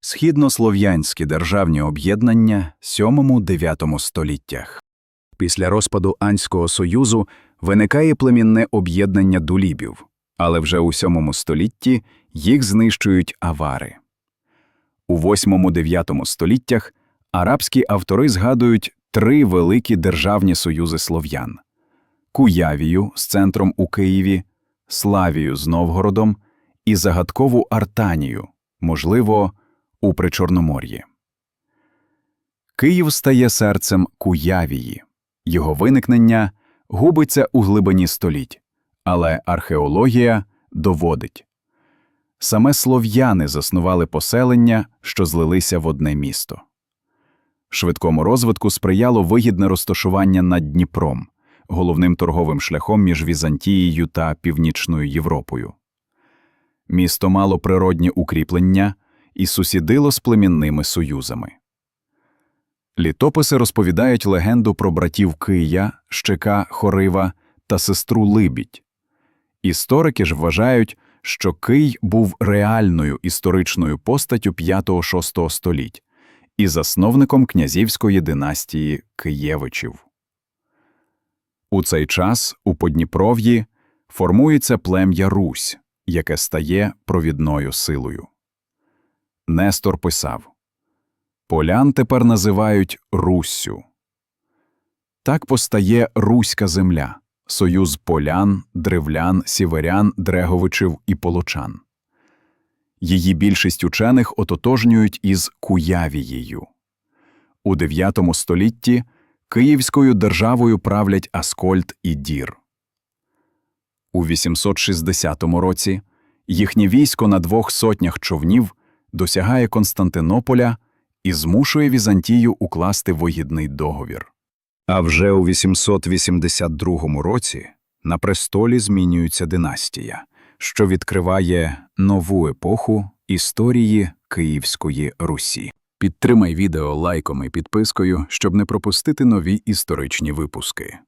Східнослов'янські державні об'єднання 7-9 століттях. Після розпаду Анського союзу виникає племінне об'єднання дулібів, але вже у 7 столітті їх знищують авари. У 8-9 століттях арабські автори згадують три великі державні союзи слов'ян – Куявію з центром у Києві, Славію з Новгородом і загадкову Артанію, можливо, у Причорномор'ї. Київ стає серцем Куявії. Його виникнення губиться у глибині століть, але археологія доводить. Саме слов'яни заснували поселення, що злилися в одне місто. Швидкому розвитку сприяло вигідне розташування над Дніпром, головним торговим шляхом між Візантією та Північною Європою. Місто мало природні укріплення і сусідило з племінними союзами. Літописи розповідають легенду про братів Кия, Щека, Хорива та сестру Либідь. Історики ж вважають, що Кий був реальною історичною постаттю 5-6 століть і засновником князівської династії Києвичів. У цей час у Подніпров'ї формується плем'я Русь, яке стає провідною силою. Нестор писав Полян тепер називають Руссю. Так постає Руська земля, союз полян, древлян, сіверян, дреговичів і полочан. Її більшість учених ототожнюють із Куявією. У IX столітті Київською державою правлять Аскольд і Дір. У 860 році їхнє військо на двох сотнях човнів досягає Константинополя і змушує Візантію укласти вигідний договір. А вже у 882 році на престолі змінюється династія, що відкриває нову епоху історії Київської Русі. Підтримай відео лайком і підпискою, щоб не пропустити нові історичні випуски.